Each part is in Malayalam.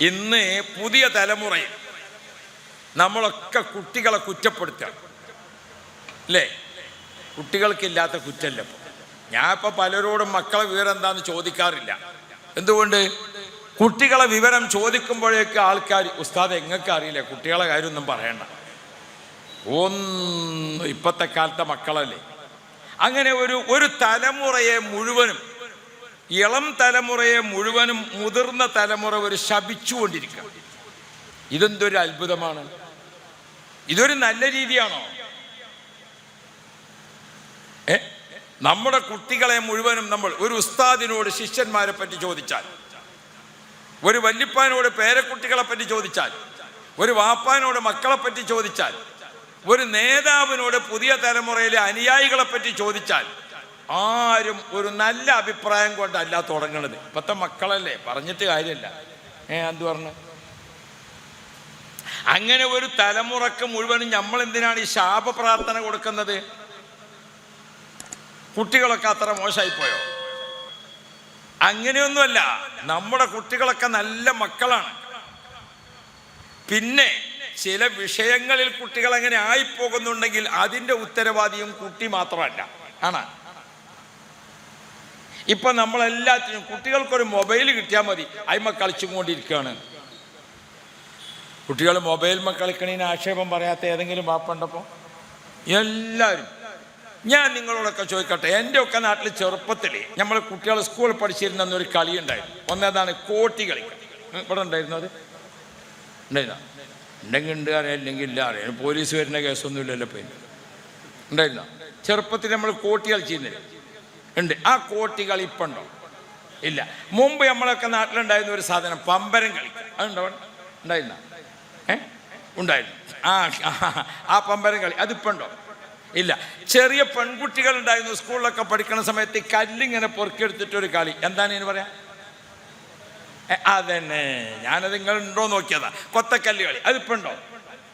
ഇന്ന് പുതിയ തലമുറയിൽ നമ്മളൊക്കെ കുട്ടികളെ കുറ്റപ്പെടുത്തുക. അല്ലേ? കുട്ടികൾക്കില്ലാത്ത കുറ്റമല്ല ഞാൻ ഇപ്പൊ പലരോടും മക്കളെ വിവരം എന്താന്ന് ചോദിക്കാറില്ല. എന്തുകൊണ്ട്? കുട്ടികളെ വിവരം ചോദിക്കുമ്പോഴേക്കും ആൾക്കാർ ഉസ്താദ് എങ്ങൾക്ക് അറിയില്ല? കുട്ടികളെ കാര്യമൊന്നും പറയണ്ട. ഒന്നും ഇപ്പത്തെ കാലത്തെ മക്കളല്ലേ? അങ്ങനെ ഒരു ഒരു തലമുറയെ മുഴുവനും ഇളം തലമുറയെ മുഴുവനും മുതിർന്ന തലമുറ ഒരു ശപിച്ചുകൊണ്ടിരിക്കുക. ഇതെന്തൊരു അത്ഭുതമാണ്. ഇതൊരു നല്ല രീതിയാണോ? ഏ? നമ്മുടെ കുട്ടികളെ മുഴുവനും നമ്മൾ ഒരു ഉസ്താദിനോട് ശിഷ്യന്മാരെ പറ്റി ചോദിച്ചാൽ ഒരു വല്യപ്പാനോട് പേരക്കുട്ടികളെ പറ്റി ചോദിച്ചാൽ ഒരു വാപ്പാനോട് മക്കളെ പറ്റി ചോദിച്ചാൽ ഒരു നേതാവിനോട് പുതിയ തലമുറയിലെ അനുയായികളെ പറ്റി ചോദിച്ചാൽ ആരും ഒരു നല്ല അഭിപ്രായം കൊണ്ടല്ല തുടങ്ങണത്. ഇപ്പത്തെ മക്കളല്ലേ പറഞ്ഞിട്ട് കാര്യമല്ല ഏ എന്ത് പറഞ്ഞു? അങ്ങനെ ഒരു തലമുറയ്ക്ക് മുഴുവനും നമ്മൾ എന്തിനാണ് ഈ ശാപ പ്രാർത്ഥന കൊടുക്കുന്നത്? കുട്ടികളൊക്കെ അത്ര മോശമായി പോയോ അങ്ങനെയൊന്നുമല്ല. നമ്മുടെ കുട്ടികളൊക്കെ നല്ല മക്കളാണ്. പിന്നെ ചില വിഷയങ്ങളിൽ കുട്ടികൾ അങ്ങനെ ആയിപ്പോകുന്നുണ്ടെങ്കിൽ അതിന്റെ ഉത്തരവാദിയും കുട്ടി മാത്രമല്ല. ആണ്? ഇപ്പൊ നമ്മളെല്ലാത്തിനും കുട്ടികൾക്കൊരു മൊബൈൽ കിട്ടിയാൽ മതി. അയിമ കളിച്ചും കൊണ്ടിരിക്കുകയാണ് കുട്ടികൾ മൊബൈൽ കളിക്കണതിന് ആക്ഷേപം പറയാത്ത ഏതെങ്കിലും വാപ്പുണ്ടപ്പോൾ എല്ലാവരും ഞാൻ നിങ്ങളോടൊക്കെ ചോദിക്കട്ടെ എന്റെ ഒക്കെ നാട്ടിൽ ചെറുപ്പത്തിൽ നമ്മൾ കുട്ടികൾ സ്കൂളിൽ പഠിച്ചിരുന്ന ഒരു കളി ഉണ്ടായിരുന്നു ഒന്നേതാണ് കോട്ടി കളി. ഇവിടെ ഉണ്ടായിരുന്നു അത്? ഉണ്ടായിരുന്ന? ഉണ്ടെങ്കിൽ ഉണ്ട് അറിയാം ഇല്ലെങ്കിൽ ഇല്ല അറിയാം. പോലീസ് വരുന്ന കേസൊന്നും ഇല്ലല്ലോ പിന്നെ. ഉണ്ടായിരുന്ന? ചെറുപ്പത്തിൽ നമ്മൾ കോട്ടി കളിച്ചിരുന്നില്ല? ഉണ്ട്. ആ കോട്ടി കളി ഇപ്പം ഉണ്ടോ ഇല്ല. മുമ്പ് നമ്മളൊക്കെ നാട്ടിലുണ്ടായിരുന്ന ഒരു സാധനം പമ്പരം കളി. അതുണ്ടോ? ഉണ്ടായിരുന്ന? ഏ? ഉണ്ടായിരുന്നു. ആ ആ, പമ്പരം കളി. അതിപ്പോൾ ഉണ്ടോ? ഇല്ല. ചെറിയ പെൺകുട്ടികൾ ഉണ്ടായിരുന്നു സ്കൂളിലൊക്കെ പഠിക്കുന്ന സമയത്ത് കല്ലിങ്ങനെ പൊറുക്കിയെടുത്തിട്ടൊരു കളി. എന്താണ് ഇതിന് പറയാ? അതന്നെ. ഞാനത് നിങ്ങൾ ഉണ്ടോ നോക്കിയതാ. കൊത്തക്കല്ല് കളി. അതിപ്പോ ഉണ്ടോ?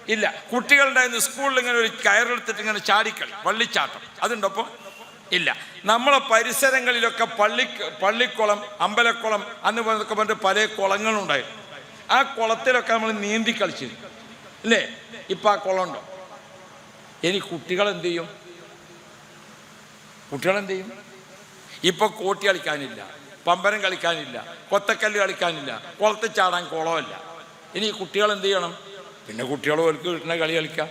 ഇല്ല. കുട്ടികളുണ്ടായിരുന്നു സ്കൂളിൽ ഇങ്ങനെ ഒരു കയറെടുത്തിട്ട് ഇങ്ങനെ ചാടിക്കളി. വള്ളിച്ചാട്ടം. അതുണ്ടോ ഇപ്പോൾ ഇല്ല. നമ്മളെ പരിസരങ്ങളിലൊക്കെ പള്ളി പള്ളിക്കുളം അമ്പലക്കുളം അന്ന് പറഞ്ഞൊക്കെ പറഞ്ഞിട്ട് പല കുളങ്ങളുണ്ടായിരുന്നു ആ കുളത്തിലൊക്കെ നമ്മൾ നീന്തി കളിച്ചിരുന്നു അല്ലേ ഇപ്പം ആ കുളമുണ്ടോ ഇനി കുട്ടികൾ എന്ത് ചെയ്യും? കുട്ടികൾ എന്ത് ചെയ്യും? ഇപ്പൊ കോട്ടി കളിക്കാനില്ല പമ്പരം കളിക്കാനില്ല കൊത്തക്കല്ല് കളിക്കാനില്ല കുളത്തിൽ ചാടാൻ കുളമല്ല. ഇനി കുട്ടികൾ എന്ത് ചെയ്യണം? പിന്നെ കുട്ടികൾ ഓർക്ക് കിട്ടുന്ന കളി കളിക്കാം.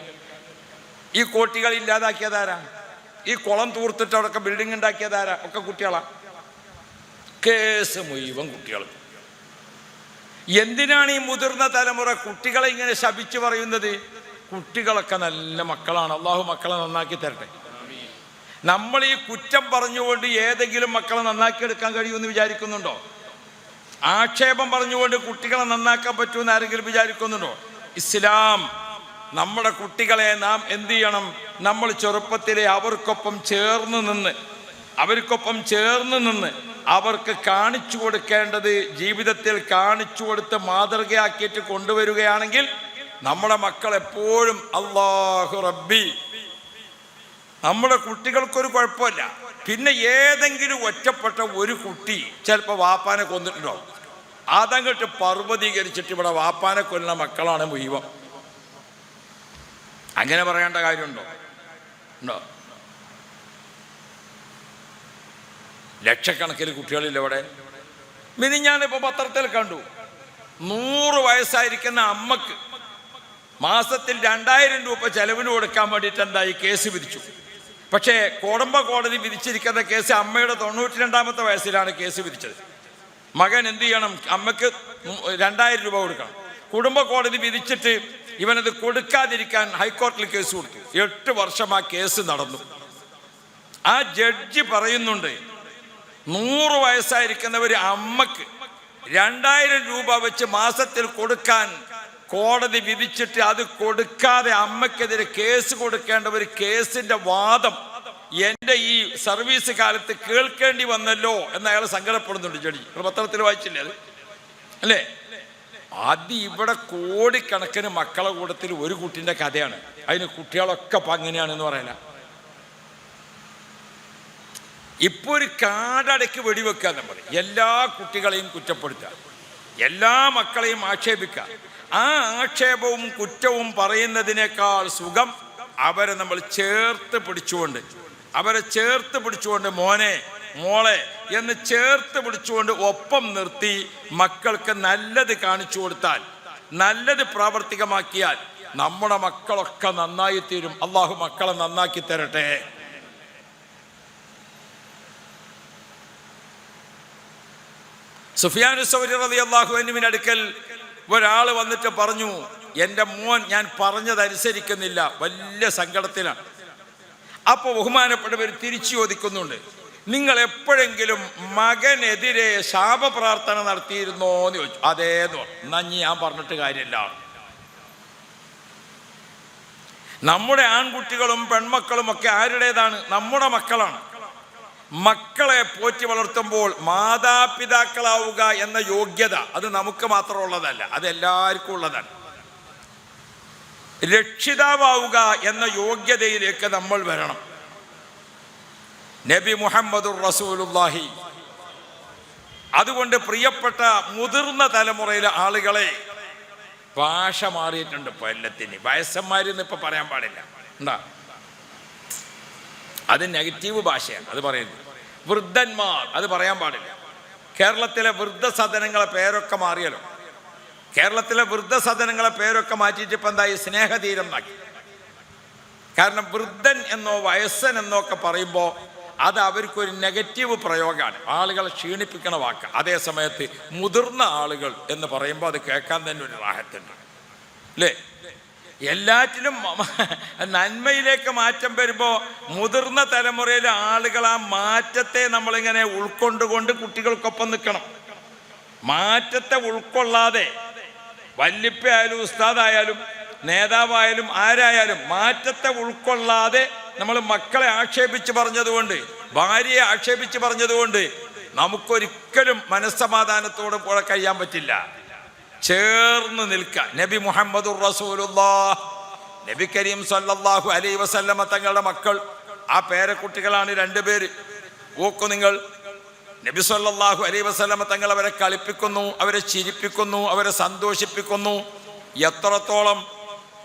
ഈ കോട്ടികൾ ഇല്ലാതാക്കിയതാരാ ഈ കുളം തൂർത്തിട്ട് അവിടെ ബിൽഡിംഗ് ഉണ്ടാക്കിയതാരാ ഒക്കെ കുട്ടികളാണ് കേസ് മുഴുവൻ കുട്ടികൾ എന്തിനാണ് ഈ മുതിർന്ന തലമുറ കുട്ടികളെ ഇങ്ങനെ ശപിച്ചു പറയുന്നത്? കുട്ടികളൊക്കെ നല്ല മക്കളാണ്. അള്ളാഹു മക്കളെ നന്നാക്കി തരട്ടെ. നമ്മൾ ഈ കുറ്റം പറഞ്ഞുകൊണ്ട് ഏതെങ്കിലും മക്കളെ നന്നാക്കി എടുക്കാൻ കഴിയുമെന്ന് വിചാരിക്കുന്നുണ്ടോ? ആക്ഷേപം പറഞ്ഞുകൊണ്ട് കുട്ടികളെ നന്നാക്കാൻ പറ്റുമെന്ന് ആരെങ്കിലും വിചാരിക്കുന്നുണ്ടോ? ഇസ്ലാം. നമ്മുടെ കുട്ടികളെ നാം എന്ത് ചെയ്യണം? നമ്മൾ ചെറുപ്പത്തിലെ അവർക്കൊപ്പം ചേർന്ന് നിന്ന് അവർക്കൊപ്പം ചേർന്ന് നിന്ന് അവർക്ക് കാണിച്ചു കൊടുക്കേണ്ടത് ജീവിതത്തിൽ കാണിച്ചു കൊടുത്ത് മാതൃകയാക്കിയിട്ട് കൊണ്ടുവരികയാണെങ്കിൽ നമ്മുടെ മക്കൾ എപ്പോഴും അള്ളാഹു റബ്ബി നമ്മുടെ കുട്ടികൾക്കൊരു കുഴപ്പമില്ല. പിന്നെ ഏതെങ്കിലും ഒറ്റപ്പെട്ട ഒരു കുട്ടി ചിലപ്പോൾ വാപ്പാനെ കൊന്നിട്ടുണ്ടാവും. അതങ്ങോട്ട് പർവതീകരിച്ചിട്ട് ഇവിടെ വാപ്പാനെ കൊല്ലുന്ന മക്കളാണ് മുഴുവൻ. അങ്ങനെ പറയേണ്ട കാര്യമുണ്ടോ? ഉണ്ടോ? ലക്ഷക്കണക്കിന് കുട്ടികളില്ല അവിടെ ഞാനിപ്പോ പത്രത്തിൽ കണ്ടു. നൂറ് വയസ്സായിരിക്കുന്ന അമ്മയ്ക്ക് മാസത്തിൽ രണ്ടായിരം രൂപ ചെലവിന് കൊടുക്കാൻ വേണ്ടിയിട്ട് എന്തായി കേസ് വിധിച്ചു? പക്ഷേ കോടമ്പ കോടതി വിധിച്ചിരിക്കുന്ന കേസ് അമ്മയുടെ തൊണ്ണൂറ്റി രണ്ടാമത്തെ വയസ്സിലാണ് കേസ് വിധിച്ചത്. മകൻ എന്ത് ചെയ്യണം? അമ്മയ്ക്ക് രണ്ടായിരം രൂപ കൊടുക്കണം. കുടുംബ കോടതി വിധിച്ചിട്ട് ഇവനത് കൊടുക്കാതിരിക്കാൻ ഹൈക്കോടതിയിൽ കേസ് കൊടുത്തു. എട്ട് വർഷം ആ കേസ് നടന്നു. ആ ജഡ്ജി പറയുന്നുണ്ട് നൂറ് വയസ്സായിരിക്കുന്ന ഒരു അമ്മയ്ക്ക് രണ്ടായിരം രൂപ വെച്ച് മാസത്തിൽ കൊടുക്കാൻ കോടതി വിധിച്ചിട്ട് അത് കൊടുക്കാതെ അമ്മയ്ക്കെതിരെ കേസ് കൊടുക്കേണ്ട ഒരു കേസിന്റെ വാദം എന്റെ ഈ സർവീസ് കാലത്ത് കേൾക്കേണ്ടി വന്നല്ലോ എന്ന് അയാൾ സങ്കടപ്പെടുന്നുണ്ട് ജഡ്ജി. പത്രത്തിൽ വായിച്ചില്ലേ അത്? അല്ലേ? അത് ഇവിടെ കോടിക്കണക്കിന് മക്കളെ കൂട്ടത്തിൽ ഒരു കുട്ടിന്റെ കഥയാണ്. അതിന് കുട്ടികളൊക്കെ ഇപ്പൊ അങ്ങനെയാണെന്ന് പറയല. ഇപ്പൊ ഒരു കാടടയ്ക്ക് വെടിവെക്കുക എന്ന് പറയും. എല്ലാ കുട്ടികളെയും കുറ്റപ്പെടുത്തുക. എല്ലാ മക്കളെയും ആക്ഷേപിക്കുക. ആ ആക്ഷേപവും കുറ്റവും പറയുന്നതിനേക്കാൾ സുഖം അവരെ നമ്മൾ ചേർത്ത് പിടിച്ചുകൊണ്ട് അവരെ ചേർത്ത് പിടിച്ചുകൊണ്ട് മോനെ മോളെ എന്ന് ചേർത്ത് പിടിച്ചുകൊണ്ട് ഒപ്പം നിർത്തി മക്കൾക്ക് നല്ലത് കാണിച്ചു കൊടുത്താൽ നല്ലത് പ്രാവർത്തികമാക്കിയാൽ നമ്മുടെ മക്കളൊക്കെ നന്നായി തീരും. അള്ളാഹു മക്കളെ നന്നാക്കി തരട്ടെ. സുഫിയാൻ സൗരി റതി അള്ളാഹുവിന്റെ അടുക്കൽ ഒരാൾ വന്നിട്ട് പറഞ്ഞു എന്റെ മോൻ ഞാൻ പറഞ്ഞതനുസരിക്കുന്നില്ല വലിയ സങ്കടത്തിലാണ്. അപ്പോൾ ബഹുമാനപ്പെട്ടവർ തിരിച്ചു ചോദിക്കുന്നുണ്ട് നിങ്ങൾ എപ്പോഴെങ്കിലും മകനെതിരെ ശാപപ്രാർത്ഥന നടത്തിയിരുന്നോ എന്ന് ചോദിച്ചു. അതേന്ന് പറഞ്ഞു. ഞാൻ പറഞ്ഞിട്ട് കാര്യമില്ല. നമ്മുടെ ആൺകുട്ടികളും പെൺമക്കളും ഒക്കെ ആരുടേതാണ്? നമ്മുടെ മക്കളാണ്. മക്കളെ പോറ്റി വളർത്തുമ്പോൾ മാതാപിതാക്കളാവുക എന്ന യോഗ്യത അത് നമുക്ക് മാത്രം ഉള്ളതല്ല അത് എല്ലാവർക്കും ഉള്ളതാണ്. രക്ഷിതാവുക എന്ന യോഗ്യതയിലേക്ക് നമ്മൾ വരണം. നബി മുഹമ്മദുർ റസൂലുല്ലാഹി അതുകൊണ്ട് പ്രിയപ്പെട്ട മുതിർന്ന തലമുറയിലെ ആളുകളെ ഭാഷ മാറിയിട്ടുണ്ട് ഇപ്പൊ എല്ലാത്തിന് വയസ്സന്മാരെന്ന് ഇപ്പൊ പറയാൻ പാടില്ല. എന്താ? അത് നെഗറ്റീവ് ഭാഷയാണ്. അത് പറയുന്നത്. വൃദ്ധന്മാർ അത് പറയാൻ പാടില്ല. കേരളത്തിലെ വൃദ്ധസദനങ്ങളെ പേരൊക്കെ മാറിയല്ലോ. കേരളത്തിലെ വൃദ്ധസദനങ്ങളെ പേരൊക്കെ മാറ്റിയിട്ട് ഇപ്പം എന്തായി? സ്നേഹതീരം എന്നാക്കി. കാരണം വൃദ്ധൻ എന്നോ വയസ്സൻ എന്നോ ഒക്കെ പറയുമ്പോൾ അത് അവർക്കൊരു നെഗറ്റീവ് പ്രയോഗമാണ്. ആളുകളെ ക്ഷീണിപ്പിക്കണ വാക്ക്. അതേ സമയത്ത് മുതിർന്ന ആളുകൾ എന്ന് പറയുമ്പോൾ അത് കേൾക്കാൻ തന്നെ ഒരു റാഹത്തുണ്ട്. അല്ലേ? എല്ലാറ്റിലും നന്മയിലേക്ക് മാറ്റം വരുമ്പോൾ മുതിർന്ന തലമുറയിലെ ആളുകൾ ആ മാറ്റത്തെ നമ്മളിങ്ങനെ ഉൾക്കൊണ്ടുകൊണ്ട് കുട്ടികൾക്കൊപ്പം നിൽക്കണം. മാറ്റത്തെ ഉൾക്കൊള്ളാതെ വല്യപ്പയായാലും ഉസ്താദായാലും നേതാവായാലും ആരായാലും മാറ്റത്തെ ഉൾക്കൊള്ളാതെ നമ്മൾ മക്കളെ ആക്ഷേപിച്ച് പറഞ്ഞതുകൊണ്ട് ഭാര്യയെ ആക്ഷേപിച്ച് പറഞ്ഞതുകൊണ്ട് നമുക്കൊരിക്കലും മനസ്സമാധാനത്തോടെ കൂടെ കഴിയാൻ പറ്റില്ല. ചേർന്ന് നിൽക്കുക. നബി മുഹമ്മദ് നബി കരീം സല്ലാഹു അലൈ വസല്ലമ തങ്ങളുടെ മക്കൾ ആ പേരക്കുട്ടികളാണ് രണ്ടുപേര് ഓക്കു നിങ്ങൾ. നബി സല്ലാഹു അലൈ വസല്ലമ തങ്ങൾ അവരെ കളിപ്പിക്കുന്നു അവരെ ചിരിപ്പിക്കുന്നു അവരെ സന്തോഷിപ്പിക്കുന്നു. എത്രത്തോളം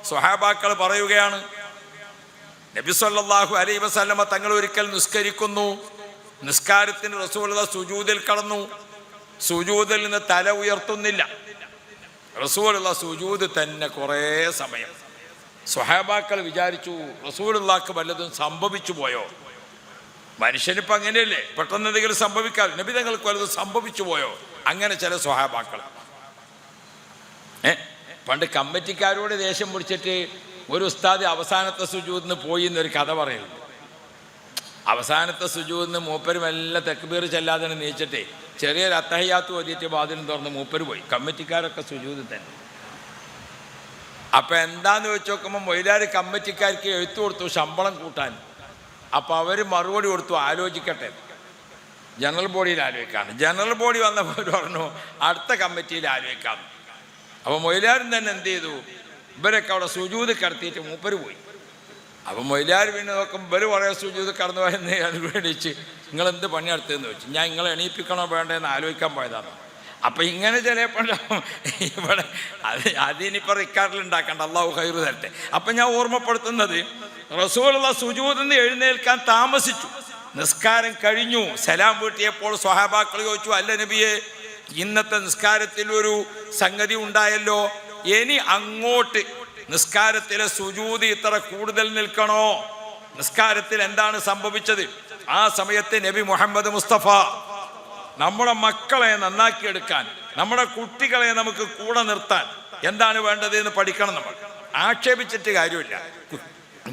സ്വഹാബാക്കൾ പറയുകയാണ് നബി സല്ലല്ലാഹു അലൈഹി വസല്ലമ തങ്ങൾ ഒരിക്കൽ നിസ്കരിക്കുന്നു. നിസ്കാരത്തിന് റസൂലത സുജൂതിൽ കടന്നു. സുജൂതിൽ നിന്ന് തല ഉയർത്തുന്നില്ല. റസൂലുള്ള സുജൂത് തന്നെ കുറേ സമയം. സ്വഹാബാക്കൾ വിചാരിച്ചു റസൂലുള്ളാക്ക് വല്ലതും സംഭവിച്ചു പോയോ? മനുഷ്യനിപ്പോൾ അങ്ങനെയല്ലേ? പെട്ടെന്ന് എന്തെങ്കിലും സംഭവിക്കാതെ നബി തങ്ങൾക്ക് വല്ലതും സംഭവിച്ചു പോയോ? അങ്ങനെ ചില സ്വഹാബാക്കൾ. ഏ? പണ്ട് കമ്മിറ്റിക്കാരോട് ദേഷ്യം പിടിച്ചിട്ട് ഒരു ഉസ്താദ് അവസാനത്തെ സുജൂതിന് പോയി എന്നൊരു കഥ പറയുന്നു. അവസാനത്തെ സുജൂതിന് മൂപ്പരും എല്ലാം തെക്കുപേർ ചെല്ലാതെ നീച്ചിട്ടേ. ചെറിയൊരു അത്തഹയാത്ത് ഓതിയിട്ട് വാതിലും തുറന്ന് മൂപ്പര് പോയി. കമ്മിറ്റിക്കാരൊക്കെ സുജൂതിൽ തന്നെ. അപ്പൊ എന്താന്ന് വെച്ച് നോക്കുമ്പോൾ മൊയിലാർ കമ്മിറ്റിക്കാർക്ക് എഴുത്തു കൊടുത്തു ശമ്പളം കൂട്ടാൻ. അപ്പൊ അവർ മറുപടി കൊടുത്തു ആലോചിക്കട്ടെ. ജനറൽ ബോഡിയിൽ ആലോചിക്കാണ് ജനറൽ ബോഡി വന്നപ്പോൾ പറഞ്ഞു അടുത്ത കമ്മിറ്റിയിൽ ആലോചിക്കാം. അപ്പോൾ മൊയിലാരും തന്നെ എന്ത് ചെയ്തു? ഇവരൊക്കെ അവിടെ സുജൂത് കിടത്തിയിട്ട് മൂപ്പര് പോയി. അപ്പം മൊയിലാർ പിന്നെ നോക്കും ഇവർ കുറേ സുജൂത് കടന്നു പോയെന്ന് അനുവേദിച്ച് നിങ്ങൾ എന്ത് പണിയെടുത്തതെന്ന് വെച്ചു? ഞാൻ നിങ്ങളെ എണീപ്പിക്കണോ വേണ്ടതെന്ന് ആലോചിക്കാൻ പോയതാണ് അപ്പം ഇങ്ങനെ ചിലപ്പോഴും ഇവിടെ അത് അതിനിപ്പോൾ റിക്കാർഡിൽ ഉണ്ടാക്കണ്ട അള്ളാഹു ഹൈറ് തരട്ടെ. അപ്പം ഞാൻ ഓർമ്മപ്പെടുത്തുന്നത് റസൂലുള്ള സുജൂത് നിന്ന് എഴുന്നേൽക്കാൻ താമസിച്ചു. നിസ്കാരം കഴിഞ്ഞു. സലാം വീട്ടിയപ്പോൾ സ്വഹാബാക്കൾ ചോദിച്ചു അല്ല നബിയെ ഇന്നത്തെ നിസ്കാരത്തിൽ ഒരു സംഗതി ഉണ്ടായല്ലോ? ഇനി അങ്ങോട്ട് നിസ്കാരത്തിലെ സുജൂതി ഇത്ര കൂടുതൽ നിൽക്കണോ? നിസ്കാരത്തിൽ എന്താണ് സംഭവിച്ചത്? ആ സമയത്ത് നബി മുഹമ്മദ് മുസ്തഫ നമ്മുടെ മക്കളെ നന്നാക്കിയെടുക്കാൻ നമ്മുടെ കുട്ടികളെ നമുക്ക് കൂടെ നിർത്താൻ എന്താണ് വേണ്ടത് എന്ന് പഠിക്കണം നമ്മൾ. ആക്ഷേപിച്ചിട്ട് കാര്യമില്ല.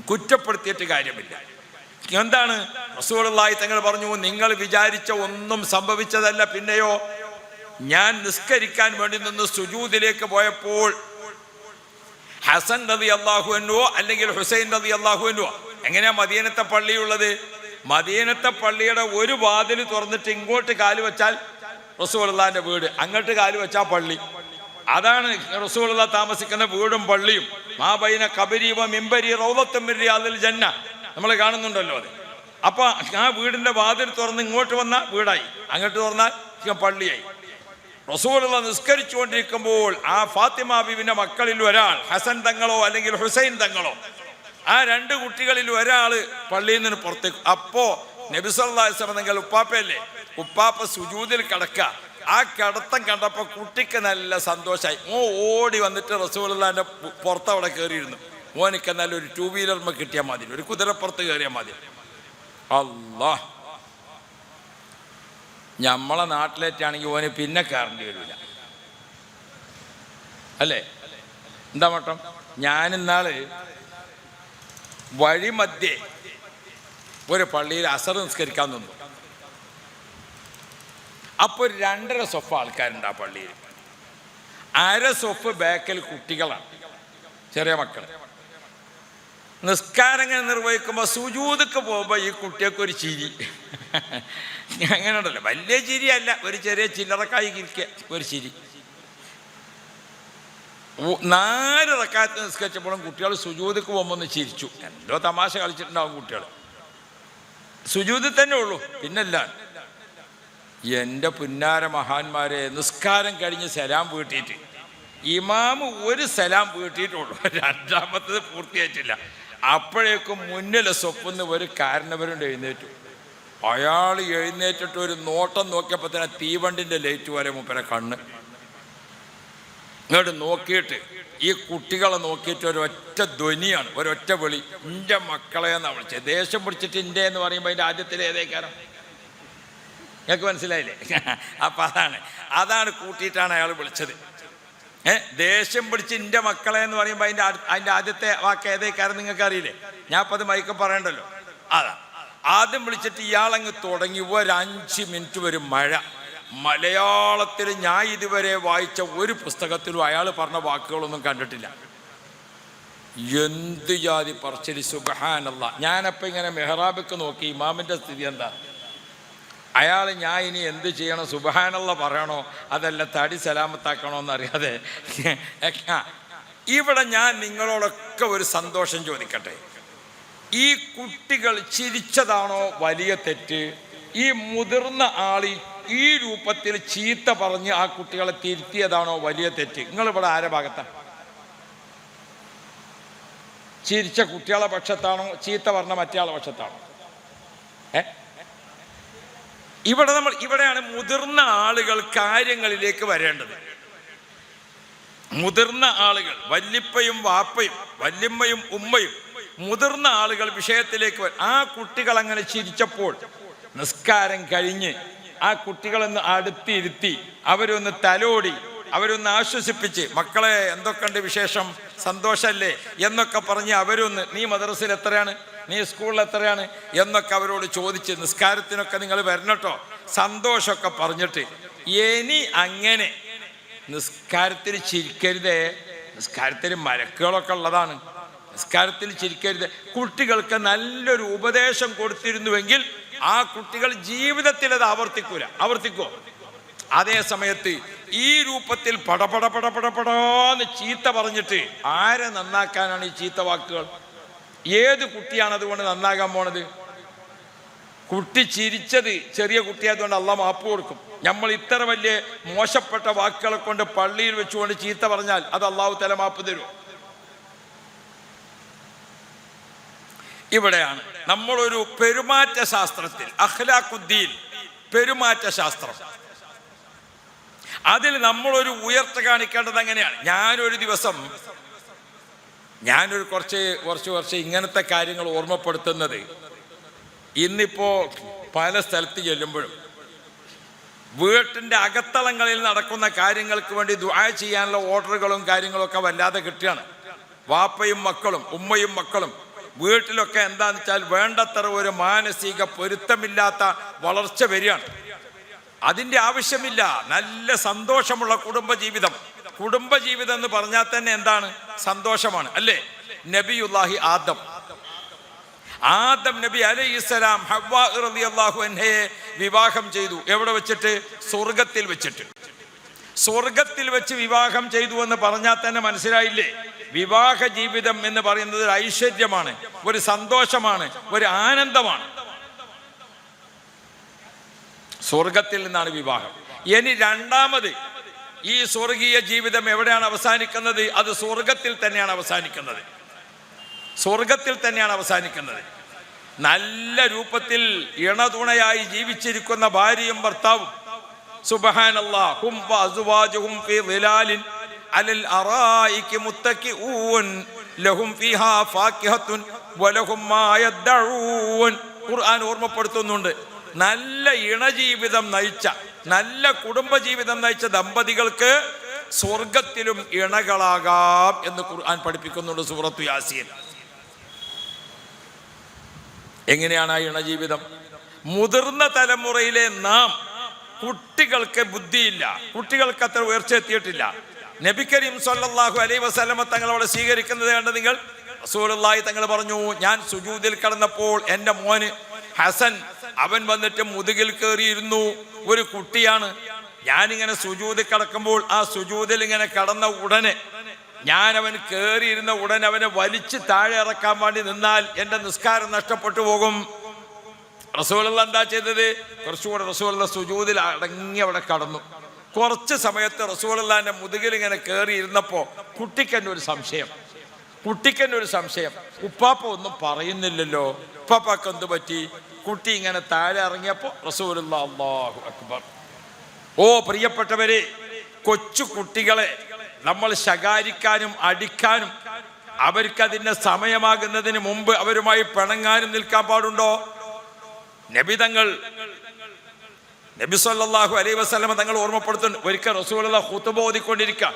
കുറ്റപ്പെടുത്തിയിട്ട് കാര്യമില്ല. എന്താണ്? റസൂലുള്ളാഹി തങ്ങൾ പറഞ്ഞു നിങ്ങൾ വിചാരിച്ച ഒന്നും സംഭവിച്ചതല്ല. പിന്നെയോ ഞാൻ നിസ്കരിക്കാൻ വേണ്ടി നിന്ന് സുജൂദിലേക്ക് പോയപ്പോൾ ഹസൻ റതി അള്ളാഹുവിനോ അല്ലെങ്കിൽ ഹുസൈൻ റതി അള്ളാഹുവിനോ എങ്ങനെയാ മദീനത്തെ പള്ളിയുള്ളത്? മദീനത്തെ പള്ളിയുടെ ഒരു വാതിൽ തുറന്നിട്ട് ഇങ്ങോട്ട് കാൽ വെച്ചാൽ റസൂലുള്ളാന്റെ വീട്. അങ്ങോട്ട് കാൽ വെച്ചാൽ പള്ളി. അതാണ് റസൂലുള്ള താമസിക്കുന്ന വീടും പള്ളിയും. മാബൈന കബരീവ മിമ്പരി റൗലത്തമ്മിരി അതിൽ ജന്ന. നമ്മൾ കാണുന്നുണ്ടല്ലോ അത്. അപ്പൊ ആ വീടിന്റെ വാതിൽ തുറന്ന് ഇങ്ങോട്ട് വന്ന വീടായി. അങ്ങോട്ട് തുറന്നാൽ പള്ളിയായി. റസൂലുള്ള നിസ്കരിച്ചുകൊണ്ടിരിക്കുമ്പോൾ ആ ഫാത്തിമ ബിബിന്റെ മക്കളിൽ ഒരാൾ ഹസൻ തങ്ങളോ അല്ലെങ്കിൽ ഹുസൈൻ തങ്ങളോ ആ രണ്ട് കുട്ടികളിൽ ഒരാൾ പള്ളിയിൽ നിന്ന് പുറത്തേക്ക്. അപ്പോ നബിസല്ലാസ്ലം ഉപ്പാപ്പയല്ലേ ഉപ്പാപ്പ സുജൂതിൽ കിടക്കുക ആ കിടത്തം കണ്ടപ്പോ കുട്ടിക്ക് നല്ല സന്തോഷമായി മോ ഓടി വന്നിട്ട് റസൂലുള്ളാന്റെ പുറത്ത് അവിടെ കയറിയിരുന്നു ഓനിക്ക് എന്നാലും ഒരു ടൂ വീലർമ്മ കിട്ടിയാൽ മതി ഒരു കുതിരപ്പുറത്ത് കയറിയാൽ മതി. അല്ലാ നമ്മളെ നാട്ടിലേറ്റാണെങ്കിൽ ഓന് പിന്നെ കയറേണ്ടി വരില്ല അല്ലേ? എന്താ മട്ടം? ഞാനിന്നാൾ വഴിമധ്യേ ഒരു പള്ളിയിൽ അസർ നിസ്കരിക്കാൻ നിന്നു. അപ്പോൾ രണ്ടര സൊഫ ആൾക്കാരുണ്ട് ആ പള്ളിയിൽ. അര സൊഫ് ബാക്കിൽ കുട്ടികളാണ്. ചെറിയ മക്കൾ നിസ്കാരങ്ങൾ നിർവഹിക്കുമ്പോൾ സുജൂതക്ക് പോകുമ്പോൾ ഈ കുട്ടിയൊക്കെ ഒരു ചിരി. അങ്ങനെ ഉണ്ടല്ലോ. വലിയ ചിരിയല്ല. ഒരു ചെറിയ ചില്ലറക്കായി ഇരിക്കുക ഒരു ചിരി. നാല് റക്കാത്ത് നിസ്കരിച്ചപ്പോഴും കുട്ടികൾ സുജൂതക്ക് പോകുമ്പോൾ ഒന്ന് ചിരിച്ചു. എന്തോ തമാശ കളിച്ചിട്ടുണ്ടാവും കുട്ടികൾ. സുജൂതിൽ തന്നെ ഉള്ളൂ. പിന്നല്ല. എന്റെ പുന്നാര മഹാന്മാരെ നിസ്കാരം കഴിഞ്ഞ് സലാം വീട്ടിയിട്ട്. ഇമാമ് ഒരു സലാം വീട്ടിയിട്ടുള്ളൂ. രണ്ടാമത്തത് പൂർത്തിയായിട്ടില്ല. അപ്പോഴേക്കും മുന്നിലെ സ്വപ്ന ഒരു കാരണവരുണ്ട് എഴുന്നേറ്റു. അയാൾ എഴുന്നേറ്റിട്ട് ഒരു നോട്ടം നോക്കിയപ്പോൾ തന്നെ തീവണ്ടിന്റെ ലൈറ്റ് വരെ മുപ്പരെ കണ്ണ്. ഇങ്ങോട്ട് നോക്കിയിട്ട് ഈ കുട്ടികളെ നോക്കിയിട്ട് ഒരൊറ്റ ധ്വനിയാണ് ഒരൊറ്റ വിളി. എന്റെ മക്കളെ എന്നാണ് വിളിച്ചത്. ദേഷ്യം പിടിച്ചിട്ട് എന്റെ എന്ന് പറയുമ്പോൾ അതിന്റെ ആദ്യത്തിൽ ഏതേക്കാരം നിങ്ങൾക്ക് മനസ്സിലായില്ലേ? അപ്പം അതാണ്. അതാണ് കൂട്ടിയിട്ടാണ് അയാൾ വിളിച്ചത്. ഏ ദേഷ്യം പിടിച്ച് എന്റെ മക്കളെ എന്ന് പറയുമ്പോൾ അതിന്റെ അതിന്റെ ആദ്യത്തെ വാക്ക് ഏതേക്കാരം നിങ്ങൾക്ക് അറിയില്ലേ ഞാൻ അപ്പം അത് മയക്കം പറയണ്ടല്ലോ. അതാ. ആദ്യം വിളിച്ചിട്ട് ഇയാളങ്ങ് തുടങ്ങി. ഒരഞ്ച് മിനിറ്റ് വരും മഴ. മലയാളത്തിൽ ഞാൻ ഇതുവരെ വായിച്ച ഒരു പുസ്തകത്തിലും അയാൾ പറഞ്ഞ വാക്കുകളൊന്നും കണ്ടിട്ടില്ല. എന്ത് ജാതി പറച്ചിരി സുഖാനല്ല ഞാനപ്പോൾ ഇങ്ങനെ മെഹ്റാബിക്ക് നോക്കി. ഇമാമിന്റെ സ്ഥിതി എന്താ? അയാൾ ഞാൻ ഇനി എന്ത് ചെയ്യണം? സുബഹാനല്ല പറയണോ? അതല്ല തടി സലാമത്താക്കണോ എന്നറിയാതെ ഇവിടെ ഞാൻ നിങ്ങളോടൊക്കെ ഒരു സന്തോഷം ചോദിക്കട്ടെ. ഈ കുട്ടികൾ ചിരിച്ചതാണോ വലിയ തെറ്റ്? ഈ മുതിർന്ന ആളി ഈ രൂപത്തിൽ ചീത്ത പറഞ്ഞ് ആ കുട്ടികളെ തിരുത്തിയതാണോ വലിയ തെറ്റ്? നിങ്ങളിവിടെ ആരെ ഭാഗത്താണ് ചിരിച്ച കുട്ടികളെ പക്ഷത്താണോ? ചീത്ത പറഞ്ഞ മറ്റേ ആളെ പക്ഷത്താണോ ഏ ഇവിടെ നമ്മൾ ഇവിടെയാണ് മുതിർന്ന ആളുകൾ കാര്യങ്ങളിലേക്ക് വരേണ്ടത്. മുതിർന്ന ആളുകൾ വല്ലിപ്പയും വാപ്പയും വല്യമ്മയും ഉമ്മയും മുതിർന്ന ആളുകൾ വിഷയത്തിലേക്ക് ആ കുട്ടികൾ അങ്ങനെ ചിരിച്ചപ്പോൾ നിസ്കാരം കഴിഞ്ഞ് ആ കുട്ടികളൊന്ന് അടുത്തിരുത്തി അവരൊന്ന് തലോടി അവരൊന്ന് ആശ്വസിപ്പിച്ച് മക്കളെ എന്തൊക്കെയുണ്ട് വിശേഷം? സന്തോഷമല്ലേ എന്നൊക്കെ പറഞ്ഞ് അവരൊന്ന് നീ മദ്രസയിൽ എത്രയാണ്? നീ സ്കൂളിൽ എത്രയാണ്? എന്നൊക്കെ അവരോട് ചോദിച്ച് നിസ്കാരത്തിനൊക്കെ നിങ്ങൾ വരണട്ടോ സന്തോഷമൊക്കെ പറഞ്ഞിട്ട്. ഇനി അങ്ങനെ നിസ്കാരത്തിൽ ചിരിക്കരുതേ. നിസ്കാരത്തിൽ മരക്കുകളൊക്കെ ഉള്ളതാണ്. നിസ്കാരത്തിൽ ചിരിക്കരുത്. കുട്ടികൾക്ക് നല്ലൊരു ഉപദേശം കൊടുത്തിരുന്നുവെങ്കിൽ ആ കുട്ടികൾ ജീവിതത്തിൽ അത് ആവർത്തിക്കൂല. ആവർത്തിക്കോ? അതേ സമയത്ത് ഈ രൂപത്തിൽ പടപട പടപടപടാന്ന് ചീത്ത പറഞ്ഞിട്ട് ആരെ നന്നാക്കാനാണ് ഈ ചീത്ത വാക്കുകൾ? ഏത് കുട്ടിയാണ് അതുകൊണ്ട് നന്നാകാൻ പോണത്? കുട്ടി ചിരിച്ചത് ചെറിയ കുട്ടിയായതുകൊണ്ട് അള്ള മാപ്പ് കൊടുക്കും. നമ്മൾ ഇത്ര വലിയ മോശപ്പെട്ട വാക്കുകളെ കൊണ്ട് പള്ളിയിൽ വെച്ചുകൊണ്ട് ചീത്ത പറഞ്ഞാൽ അത് അള്ളാഹു തല മാപ്പ് തരും. ഇവിടെയാണ് നമ്മളൊരു പെരുമാറ്റ ശാസ്ത്രത്തിൽ അഖ്ലാഖുദ്ദീൻ പെരുമാറ്റ ശാസ്ത്രം. അതിൽ നമ്മളൊരു ഉയർച്ച കാണിക്കേണ്ടത് എങ്ങനെയാണ്? ഞാനൊരു ദിവസം ഞാനൊരു കുറച്ച് കുറച്ച് കുറച്ച് ഇങ്ങനത്തെ കാര്യങ്ങൾ ഓർമ്മപ്പെടുത്തുന്നത്. ഇന്നിപ്പോ പല സ്ഥലത്ത് ചെല്ലുമ്പോഴും വീട്ടിന്റെ അകത്തളങ്ങളിൽ നടക്കുന്ന കാര്യങ്ങൾക്ക് വേണ്ടി ദുആ ചെയ്യാനുള്ള ഓർഡറുകളും കാര്യങ്ങളും ഒക്കെ വല്ലാതെ കിട്ടുകയാണ്. വാപ്പയും മക്കളും ഉമ്മയും മക്കളും വീട്ടിലൊക്കെ എന്താണെന്ന് വെച്ചാൽ വേണ്ടത്ര ഒരു മാനസിക പൊരുത്തമില്ലാത്ത വളർച്ച വരികയാണ്. അതിന്റെ ആവശ്യമില്ല. നല്ല സന്തോഷമുള്ള കുടുംബജീവിതം. കുടുംബജീവിതം എന്ന് പറഞ്ഞാൽ തന്നെ എന്താണ്? സന്തോഷമാണ്. അല്ലേ? നബിയുല്ലാഹി ആദം. ആദം നബി അലൈഹിസ്സലാം ഹവ്വാ റളിയല്ലാഹു അൻഹയെ വിവാഹം ചെയ്തു. എവിടെ വെച്ചിട്ട്? സ്വർഗത്തിൽ വെച്ചിട്ട്. സ്വർഗത്തിൽ വെച്ച് വിവാഹം ചെയ്തു എന്ന് പറഞ്ഞാൽ തന്നെ മനസ്സിലായില്ലേ? വിവാഹ ജീവിതം എന്ന് പറയുന്നത് ഒരു ഐശ്വര്യമാണ് ഒരു സന്തോഷമാണ് ഒരു ആനന്ദമാണ്. സ്വർഗത്തിൽ നിന്നാണ് വിവാഹം. ഇനി രണ്ടാമത് ഈ സ്വർഗീയ ജീവിതം എവിടെയാണ് അവസാനിക്കുന്നത്? അത് സ്വർഗത്തിൽ തന്നെയാണ് അവസാനിക്കുന്നത്. സ്വർഗത്തിൽ തന്നെയാണ് അവസാനിക്കുന്നത്. നല്ല രൂപത്തിൽ ഇണതുണയായി ജീവിച്ചിരിക്കുന്ന ഭാര്യയും ഭർത്താവും. ഖുർആൻ ഓർമ്മപ്പെടുത്തുന്നുണ്ട്. നല്ല ഇണജീവിതം നയിച്ച നല്ല കുടുംബജീവിതം നയിച്ച ദമ്പതികൾക്ക് സ്വർഗത്തിലും ഇണകളാകാം എന്ന് ഖുർആൻ പഠിപ്പിക്കുന്നുണ്ട് സൂറത്തു യാസീൻ. എങ്ങനെയാണ് ആ ഇണജീവിതം? മുതിർന്ന തലമുറയിലെ നാം കുട്ടികൾക്ക് ബുദ്ധിയില്ല. കുട്ടികൾക്ക് അത്ര ഉയർച്ച എത്തിയിട്ടില്ല. നബി കരീം സല്ലാഹു അലൈഹി തങ്ങൾ തങ്ങളോട് സ്വീകരിക്കുന്നത് കണ്ട് നിങ്ങൾ റസൂലുള്ളാഹി തങ്ങൾ പറഞ്ഞു ഞാൻ സുജൂദിൽ കടന്നപ്പോൾ എന്റെ മോന് ഹസൻ അവൻ വന്നിട്ട് മുതുകിൽ കയറിയിരുന്നു ഒരു കുട്ടിയാണ്. ഞാനിങ്ങനെ സുജൂതി കടക്കുമ്പോൾ ആ സുജൂതിൽ ഇങ്ങനെ കടന്ന ഉടനെ ഞാൻ അവൻ കയറിയിരുന്ന ഉടൻ അവനെ വലിച്ച് താഴെ ഇറക്കാൻ വേണ്ടി നിന്നാൽ എന്റെ നിസ്കാരം നഷ്ടപ്പെട്ടു പോകും. റസൂലുള്ള എന്താ ചെയ്തത്? കുറച്ചുകൂടെ റസൂലുള്ള സുജൂതിൽ അടങ്ങി അവിടെ കടന്നു. കുറച്ച് സമയത്ത് റസൂലുള്ളാന്റെ മുതുകിൽ ഇങ്ങനെ കയറി ഇരുന്നപ്പോ കുട്ടിക്കെന്നെ ഒരു സംശയം. കുട്ടിക്കെന്നെ ഒരു സംശയം. ഉപ്പാപ്പ ഒന്നും പറയുന്നില്ലല്ലോ. ഉപ്പാപ്പാക്ക് എന്ത് പറ്റി? കുട്ടി ഇങ്ങനെ താഴെ ഇറങ്ങിയപ്പോ റസൂലുള്ള അള്ളാഹു അക്ബർ. ഓ പ്രിയപ്പെട്ടവരെ കൊച്ചു കുട്ടികളെ നമ്മൾ ശകാരിക്കാനും അടിക്കാനും അവർക്ക് അതിന്റെ സമയമാകുന്നതിന് മുമ്പ് അവരുമായി പിണങ്ങാനും നിൽക്കാൻ പാടുണ്ടോ? നബിതങ്ങൾ നബി സല്ലല്ലാഹു അലൈഹി വസല്ലമ തങ്ങൾ ഓർമ്മപ്പെടുത്തുന്നു ഒരിക്കൽ റസൂലുള്ള ഹുത്തുബ ഓതിക്കൊണ്ടിരിക്കുക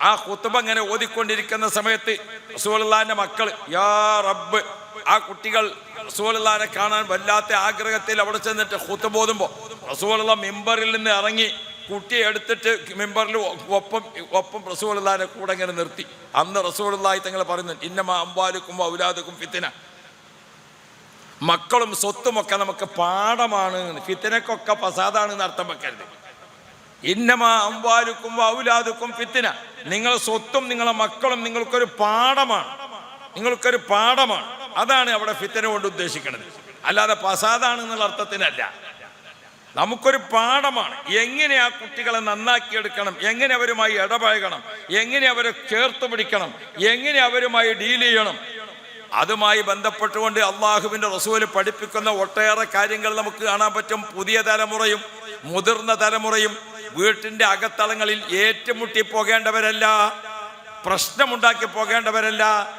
ആ ഹുത്തുബ അങ്ങനെ ഓതിക്കൊണ്ടിരിക്കുന്ന സമയത്ത് റസൂലുള്ളാന്റെ മക്കൾ യാ റബ്ബ് ആ കുട്ടികൾ റസൂലുള്ളാനെ കാണാൻ വല്ലാത്ത ആഗ്രഹത്തിൽ അവിടെ ചെന്നിട്ട് ഹുത്ത് ഓതുമ്പോൾ റസൂലുള്ള മെമ്പറിൽ നിന്ന് ഇറങ്ങി കുട്ടിയെ എടുത്തിട്ട് മെമ്പറിൽ ഒപ്പം ഒപ്പം റസൂലുള്ളാനെ കൂടെ ഇങ്ങനെ നിർത്തി. അന്ന് റസൂലുള്ളാഹി തങ്ങൾ പറയുന്നു ഇന്നമ അമ്പാലുക്കും ഔലാദുക്കും ഫിത്തിന. മക്കളും സ്വത്തുമൊക്കെ നമുക്ക് പാഠമാണ് ഫിത്തിനക്കൊക്കെ പ്രസാദാണ് എന്ന് അർത്ഥം വെക്കരുത്. ഇന്നമ അമ്പാലുക്കും ഔലാദുക്കും ഫിത്തിന. നിങ്ങളെ സ്വത്തും നിങ്ങളെ മക്കളും നിങ്ങൾക്കൊരു പാഠമാണ്. നിങ്ങൾക്കൊരു പാഠമാണ്. അതാണ് അവിടെ ഫിത്തന കൊണ്ട് ഉദ്ദേശിക്കുന്നത് അല്ലാതെ പ്രസാദാണ് എന്നുള്ള അർത്ഥത്തിനല്ല. നമുക്കൊരു പാഠമാണ്. എങ്ങനെ ആ കുട്ടികളെ നന്നാക്കിയെടുക്കണം? എങ്ങനെ അവരുമായി ഇടപഴകണം? എങ്ങനെ അവരെ ചേർത്ത് പിടിക്കണം? എങ്ങനെ അവരുമായി ഡീൽ ചെയ്യണം? അതുമായി ബന്ധപ്പെട്ടുകൊണ്ട് അള്ളാഹുവിന്റെ റസൂൽ പഠിപ്പിക്കുന്ന ഒട്ടേറെ കാര്യങ്ങൾ നമുക്ക് കാണാൻ പറ്റും. പുതിയ തലമുറയും മുതിർന്ന തലമുറയും വീട്ടിന്റെ അകത്തളങ്ങളിൽ ഏറ്റുമുട്ടി പോകേണ്ടവരല്ല പ്രശ്നമുണ്ടാക്കി പോകേണ്ടവരല്ല